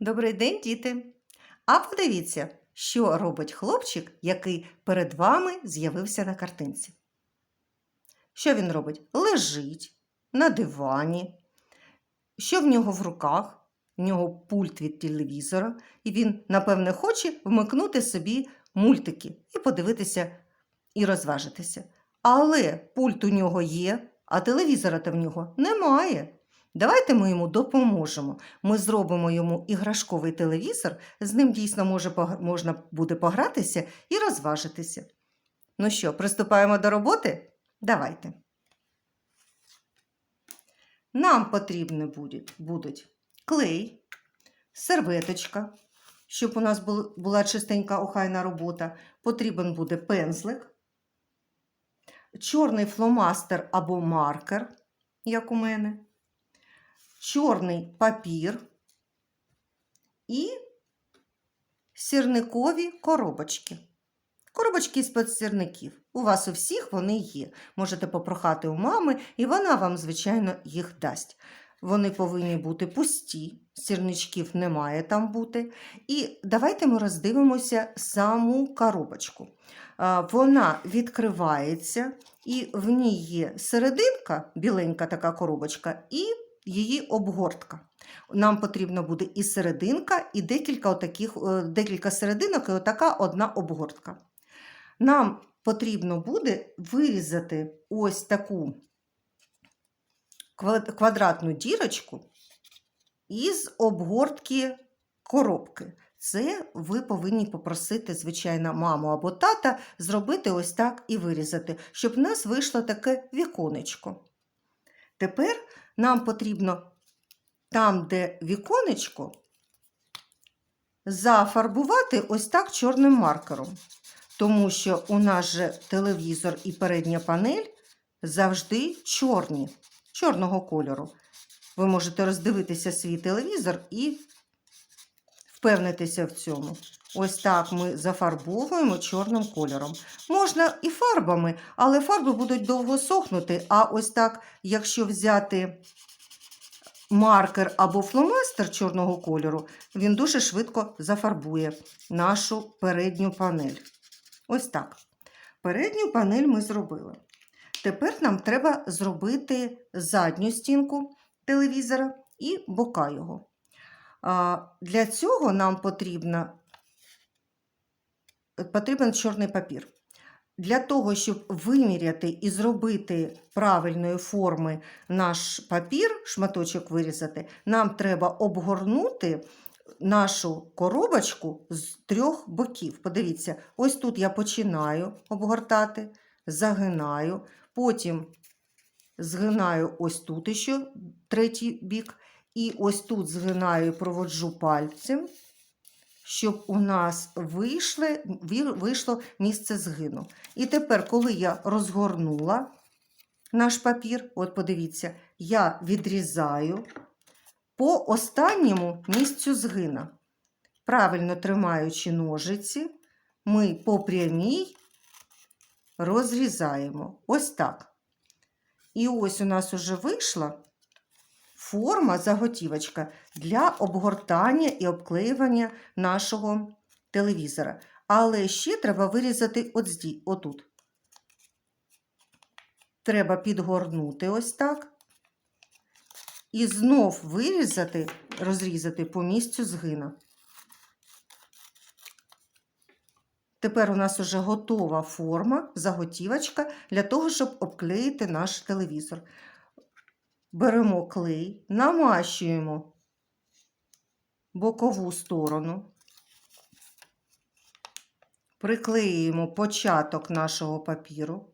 Добрий день, діти! А подивіться, що робить хлопчик, який перед вами з'явився на картинці. Що він робить? Лежить на дивані. Що в нього в руках? В нього пульт від телевізора, і він, напевне, хоче вмикнути собі мультики і подивитися і розважитися. Але пульт у нього є, а телевізора то в нього немає. Давайте ми йому допоможемо. Ми зробимо йому іграшковий телевізор, з ним дійсно може, можна буде погратися і розважитися. Ну що, приступаємо до роботи? Давайте. Нам потрібні будуть, клей, серветочка, щоб у нас була чистенька охайна робота. Потрібен буде пензлик, чорний фломастер або маркер, як у мене чорний папір і сірникові коробочки. Коробочки з-під сірників. У вас у всіх вони є. Можете попрохати у мами, і вона вам, звичайно, їх дасть. Вони повинні бути пусті, сірничків не має там бути. І давайте ми роздивимося саму коробочку. Вона відкривається, і в ній є серединка, біленька така коробочка, і її обгортка. Нам потрібно буде і серединка, і декілька, отаких, е, декілька серединок, і отака одна обгортка. Нам потрібно буде вирізати ось таку квадратну дірочку із обгортки коробки. Це ви повинні попросити, звичайно, маму або тата зробити ось так і вирізати, щоб в нас вийшло таке віконечко. Тепер нам потрібно там, де віконечко, зафарбувати ось так чорним маркером. Тому що у нас же телевізор і передня панель завжди чорні, чорного кольору. Ви можете роздивитися свій телевізор і впевнитися в цьому. Ось так ми зафарбовуємо чорним кольором. Можна і фарбами, але фарби будуть довго сохнути. А ось так, якщо взяти маркер або фломастер чорного кольору, він дуже швидко зафарбує нашу передню панель. Ось так. Передню панель ми зробили. Тепер нам треба зробити задню стінку телевізора і бока його. Для цього нам потрібно, потрібен чорний папір. Для того, щоб виміряти і зробити правильної форми наш папір, шматочок вирізати, нам треба обгорнути нашу коробочку з трьох боків. Подивіться, ось тут я починаю обгортати, загинаю, потім згинаю ось тут ще третій бік, і ось тут згинаю і проводжу пальцем, щоб у нас вийшло, вийшло місце згину. І тепер, коли я розгорнула наш папір, от подивіться, я відрізаю по останньому місцю згина. Правильно тримаючи ножиці, ми по прямій розрізаємо. Ось так. І ось у нас уже вийшла форма, заготівочка для обгортання і обклеювання нашого телевізора. Але ще треба вирізати от отут. Треба підгорнути ось так. І знов вирізати, розрізати по місцю згина. Тепер у нас уже готова форма, заготівочка для того, щоб обклеїти наш телевізор. Беремо клей, намащуємо бокову сторону, приклеюємо початок нашого папіру.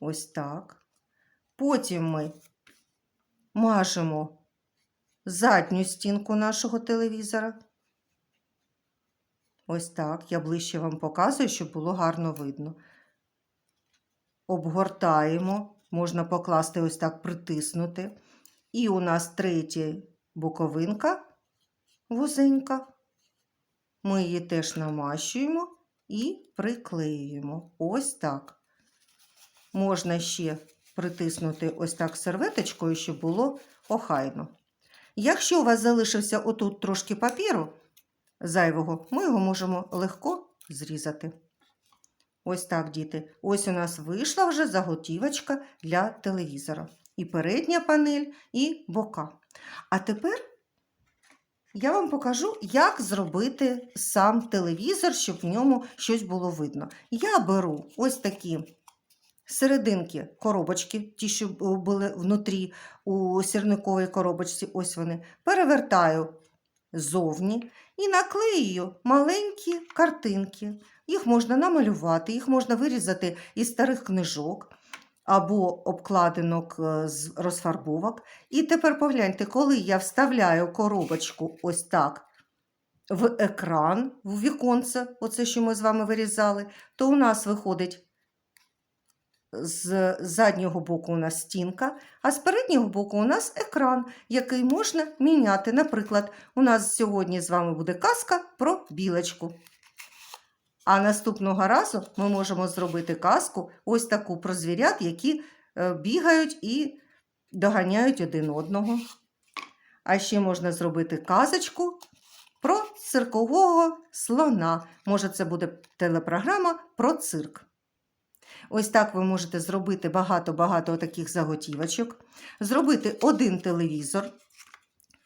Ось так. Потім ми мажемо задню стінку нашого телевізора. Ось так. Я ближче вам показую, щоб було гарно видно. Обгортаємо, можна покласти ось так, притиснути. І у нас третя боковинка вузенька. Ми її теж намащуємо і приклеюємо. Ось так. Можна ще притиснути ось так серветочкою, щоб було охайно. Якщо у вас залишився отут трошки папіру зайвого, ми його можемо легко зрізати. Ось так, діти. Ось у нас вийшла вже заготівочка для телевізора. І передня панель, і бока. А тепер я вам покажу, як зробити сам телевізор, щоб в ньому щось було видно. Я беру ось такі серединки коробочки, ті, що були внутрі у сірниковій коробочці, ось вони, перевертаю зовні і наклею маленькі картинки. Їх можна намалювати, їх можна вирізати із старих книжок або обкладинок е, з розфарбовок. І тепер погляньте, коли я вставляю коробочку ось так в екран, в віконце, оце, що ми з вами вирізали, то у нас виходить з заднього боку у нас стінка, а з переднього боку у нас екран, який можна міняти. Наприклад, у нас сьогодні з вами буде казка про білочку. А наступного разу ми можемо зробити казку ось таку про звірят, які е, бігають і доганяють один одного. А ще можна зробити казочку про циркового слона. Може, це буде телепрограма про цирк. Ось так ви можете зробити багато-багато таких заготівочок, зробити один телевізор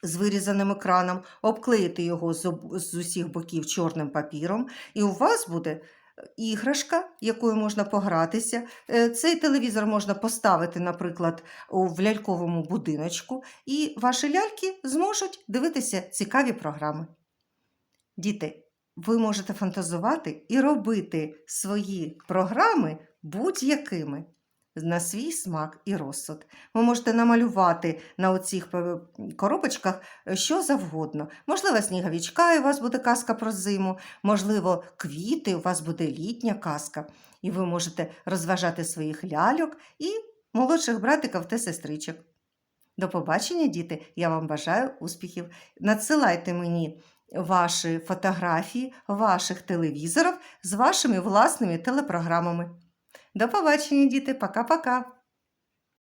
з вирізаним екраном, обклеїти його з, усіх боків чорним папіром, і у вас буде іграшка, якою можна погратися. Е, Цей телевізор можна поставити, наприклад, в ляльковому будиночку, і ваші ляльки зможуть дивитися цікаві програми. Діти, ви можете фантазувати і робити свої програми будь-якими на свій смак і розсуд. Ви можете намалювати на оцих е, коробочках е, що завгодно. Можливо, сніговичка, і у вас буде казка про зиму, можливо, квіти, у вас буде літня казка. І ви можете розважати своїх ляльок і молодших братиків та сестричок. До побачення, діти! Я вам бажаю успіхів. Надсилайте мені ваші фотографії ваших телевізорів з вашими власними телепрограмами. До побачення, діти! Пока-пока!